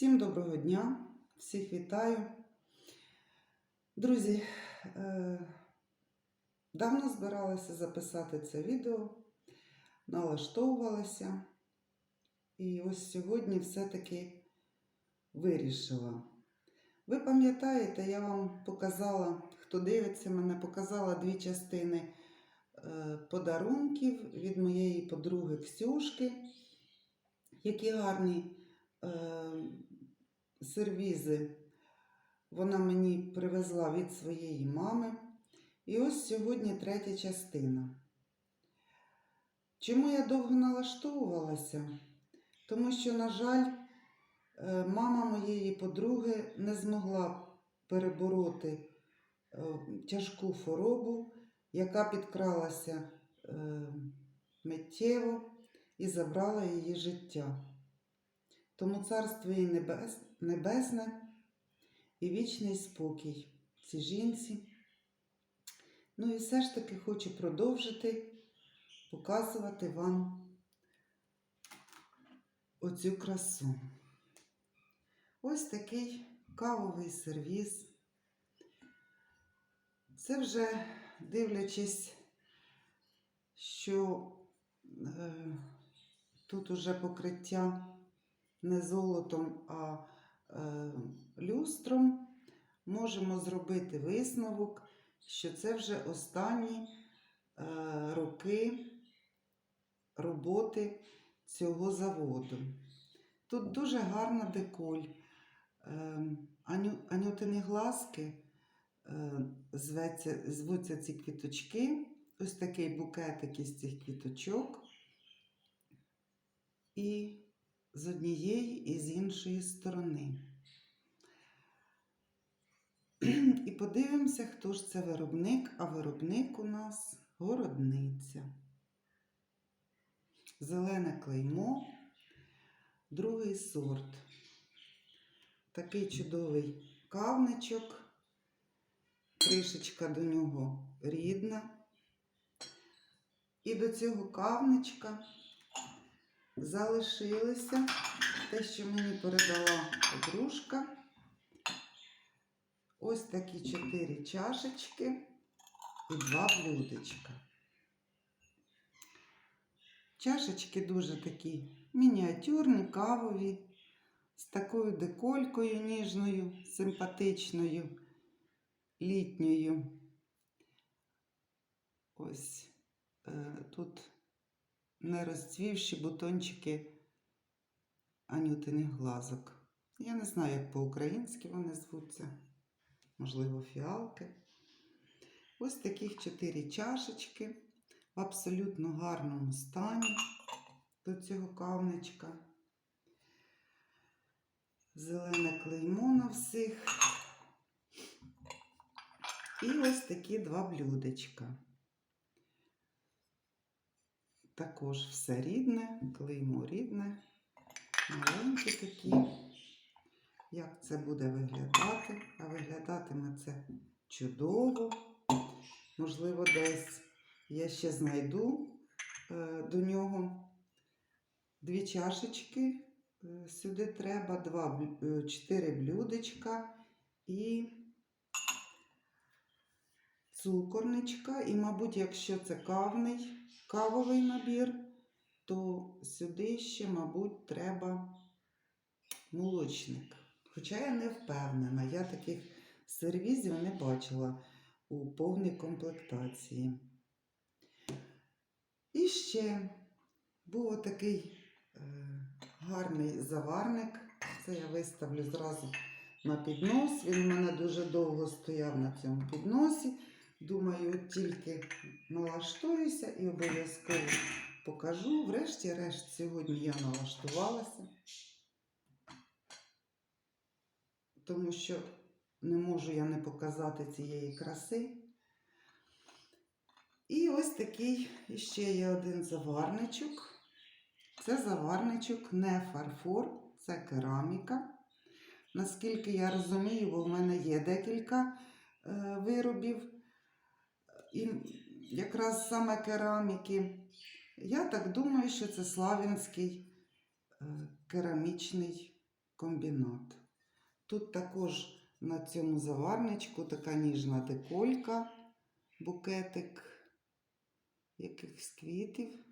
Всім доброго дня, всіх вітаю. Друзі, е, давно збиралася записати це відео, налаштовувалася. І ось сьогодні все-таки вирішила. Ви пам'ятаєте, я вам показала, хто дивиться мене, показала дві частини е, подарунків від моєї подруги Ксюшки, які гарні сервізи вона мені привезла від своєї мами. І ось сьогодні третя частина. Чому я довго налаштовувалася? Тому що, на жаль, е, мама моєї подруги не змогла перебороти е, тяжку хворобу, яка підкралася е, миттєво і забрала її життя. Тому царство їй небес, небесне і вічний спокій цій жінці. Ну і все ж таки хочу продовжити показувати вам оцю красу. Ось такий кавовий сервіз. Це вже дивлячись, що е, тут уже покриття не золотом, а е, люстром, можемо зробити висновок, що це вже останні е, роки роботи цього заводу. Тут дуже гарна деколь. Е, Аню, анютини глазки е, зветься, звуться ці квіточки. Ось такий букетик із цих квіточок. І з однієї і з іншої сторони. І подивимося, хто ж це виробник, а виробник у нас городниця. Зелене клеймо, другий сорт. Такий чудовий кавничок, кришечка до нього рідна. І до цього кавничка залишилося те, що мені передала подружка. Ось такі чотири чашечки і два блюдечка. Чашечки дуже такі мініатюрні, кавові, з такою деколькою ніжною, симпатичною, літньою. Ось е, тут не розцвівші бутончики анютиних глазок. Я не знаю, як по-українськи вони звуться, можливо, фіалки. Ось таких чотири чашечки в абсолютно гарному стані до цього кавничка. Зелене клеймо на всіх. І ось такі два блюдечка. Також все рідне, клеймо рідне, маленькі такі. Як це буде виглядати? А виглядатиме це чудово. Можливо, десь я ще знайду е, до нього дві чашечки. Е, Сюди треба два, е, чотири блюдечка і цукорничка. І, мабуть, якщо це кавний, кавовий набір, то сюди ще, мабуть, треба молочник. Хоча я не впевнена, я таких сервізів не бачила у повній комплектації. І ще був такий е, гарний заварник. Це я виставлю зразу на піднос. Він у мене дуже довго стояв на цьому підносі. Думаю, тільки налаштуюся і обов'язково покажу. Врешті-решт, сьогодні я налаштувалася, тому що не можу я не показати цієї краси. І ось такий ще є один заварничок. Це заварничок не фарфор, це кераміка. Наскільки я розумію, бо в мене є декілька е, виробів, і якраз саме кераміки. Я так думаю, що це славянський е, керамічний комбінат. Тут також на цьому заварничку така ніжна деколька, букетик якихось квітів.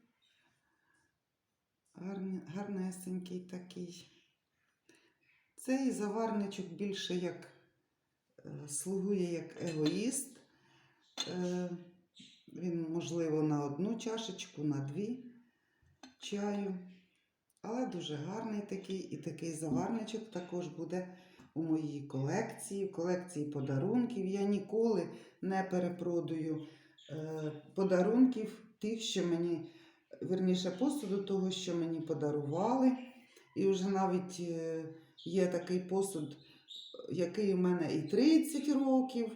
Гарнесенький такий. Цей заварничок більше як е, слугує як егоїст. Е, Він, можливо, на одну чашечку, на дві чаю. Але дуже гарний такий. І такий заварничок також буде у моїй колекції, в колекції подарунків. Я ніколи не перепродаю е, подарунків тих, що мені, вірніше, посуду того, що мені подарували. І вже навіть е, є такий посуд, який у мене і 30 років,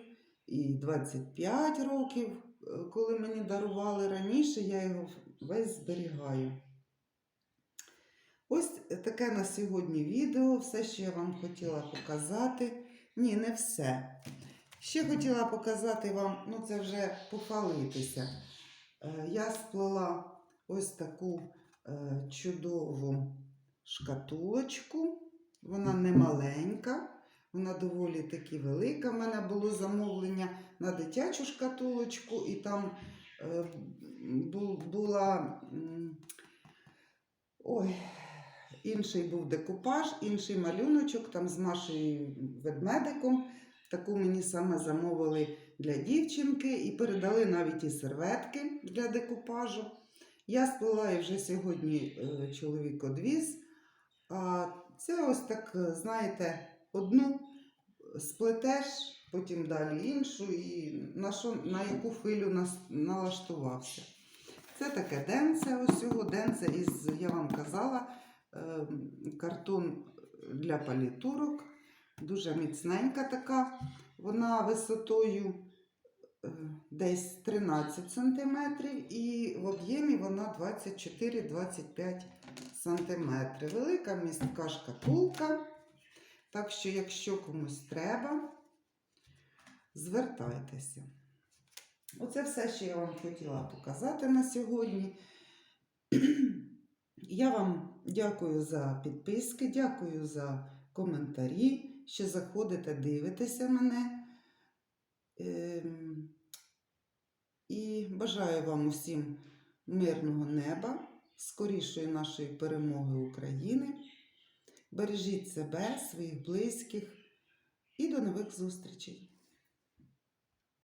і 25 років, е, коли мені дарували раніше, я його весь зберігаю. Ось таке на сьогодні відео. Все, що я вам хотіла показати. Ні, не все. Ще хотіла показати вам, ну це вже похвалитися. Е, Я сплела ось таку е, чудову шкатулочку. Вона не маленька, вона доволі таки велика. У мене було замовлення на дитячу шкатулочку, і там е, була. Ой, інший був декупаж, інший малюночок там з нашою ведмедиком. Таку мені саме замовили для дівчинки і передали навіть і серветки для декупажу. Я сплела і вже сьогодні е, чоловік одвіз. А це ось так, е, знаєте, одну сплетеш, потім далі іншу, і на, що, на яку хвилю нас, налаштувався. Це таке денце, ось цього денце із, я вам казала, е, картон для палітурок. Дуже міцненька така. Вона висотою е, десь 13 см і в об'ємі вона 24-25 см. Велика містка шкатулка. Так що, якщо комусь треба, звертайтеся. Оце все, що я вам хотіла показати на сьогодні. Я вам дякую за підписки, дякую за коментарі, що заходите, дивитеся мене. Ем, І бажаю вам усім мирного неба, скорішої нашої перемоги України. Бережіть себе, своїх близьких і до нових зустрічей!